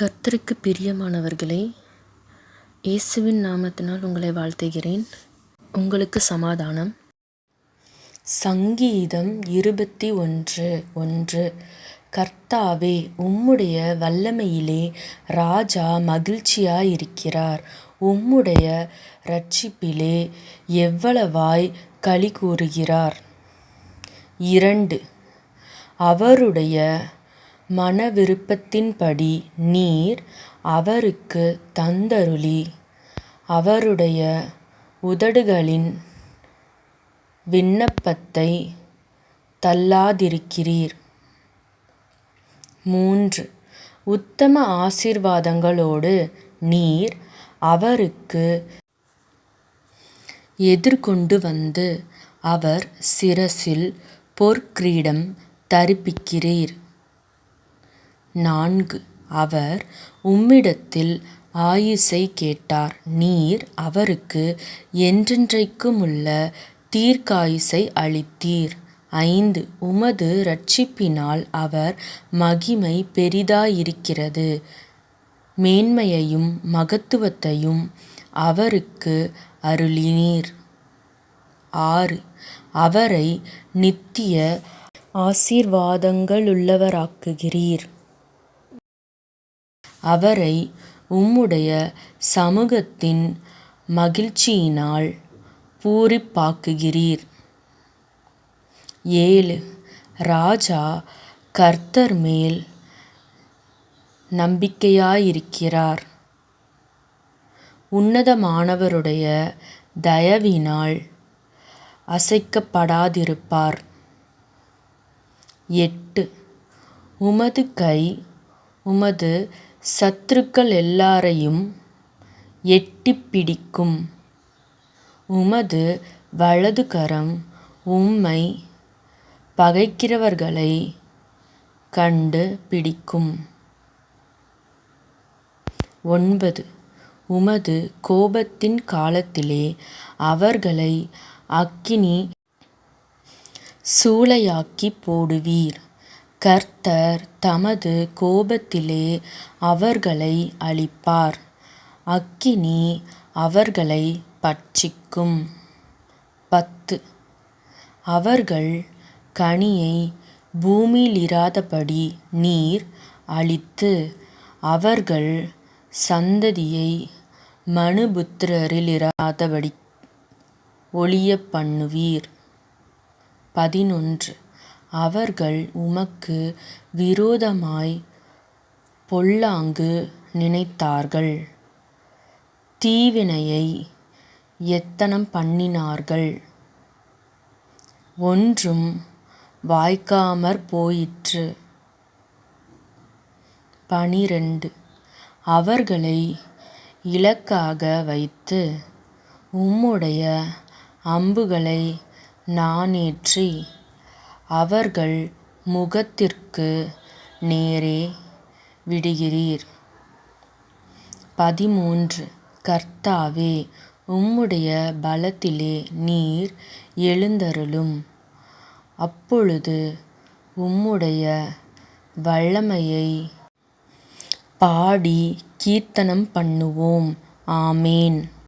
கர்த்தருக்கு பிரியமானவர்களே இயேசுவின் நாமத்தினால் உங்களை வாழ்த்துகிறேன். உங்களுக்கு சமாதானம். சங்கீதம் இருபத்தி ஒன்று ஒன்று. கர்த்தாவே உம்முடைய வல்லமையிலே ராஜா மகிழ்ச்சியாயிருக்கிறார். உம்முடைய ரட்சிப்பிலே எவ்வளவாய் களி கூறுகிறார். இரண்டு. அவருடைய மன விருப்பத்தின்படி நீர் அவருக்கு தந்தருளி. அவருடைய உதடுகளின் விண்ணப்பத்தை தள்ளாதிருக்கிறீர். மூன்று. உத்தம ஆசீர்வாதங்களோடு நீர் அவருக்கு எதிர்கொண்டு வந்து அவர் சிரசில் பொற்கிரீடம் தரிப்பிக்கிறீர். நான்கு. அவர் உம்மிடத்தில் ஆயுசைக் கேட்டார். நீர் அவருக்கு என்றென்றைக்குமுள்ள தீர்க்காயுசை அளித்தீர். ஐந்து. உமது இரட்சிப்பினால் அவர் மகிமை பெரிதாயிருக்கிறது. மேன்மையையும் மகத்துவத்தையும் அவருக்கு அருளினீர். ஆறு. அவரை நித்திய ஆசீர்வாதங்களுள்ளவராக்குகிறீர். அவரை உம்முடைய சமுகத்தின் மகிழ்ச்சியினால் பூரிப்பாக்குகிறீர். ஏழு. ராஜா கர்த்தர் மேல் நம்பிக்கையாயிருக்கிறார். உன்னதமானவருடைய தயவினால் அசைக்கப்படாதிருப்பார். எட்டு. உமது கை உமது சத்துருக்களெல்லாரையும் எட்டிப் பிடிக்கும். உமது வலதுகரம் உம்மைப் பகைக்கிறவர்களைக் கண்டு பிடிக்கும். ஒன்பது. உமது கோபத்தின் காலத்திலே அவர்களை அக்கினி சூளையாக்கிப் போடுவீர். கர்த்தர் தமது கோபத்திலே அவர்களை அழிப்பார். அக்கினி அவர்களை பட்சிக்கும். பத்து. அவர்கள் கனியை பூமியிலிராதபடி நீர் அழித்து அவர்கள் சந்ததியை மனுபுத்திரரிலிராதபடி ஒழியப்பண்ணுவீர் பதினொன்று. அவர்கள் உமக்கு விரோதமாய்ப் பொல்லாங்கு நினைத்தார்கள். தீவினையை எத்தனம் பண்ணினார்கள்? ஒன்றும் வாய்க்காமற் போயிற்று. பனிரண்டு. அவர்களை இலக்காக வைத்து உம்முடைய அம்புகளை நாணேற்றி அவர்கள் முகத்திற்கு நேரே விடுகிறீர். பதிமூன்று. கர்த்தாவே உம்முடைய பலத்திலே நீர் எழுந்தருளும். அப்பொழுது உம்முடைய வல்லமையை பாடி கீர்த்தனம் பண்ணுவோம். ஆமேன்.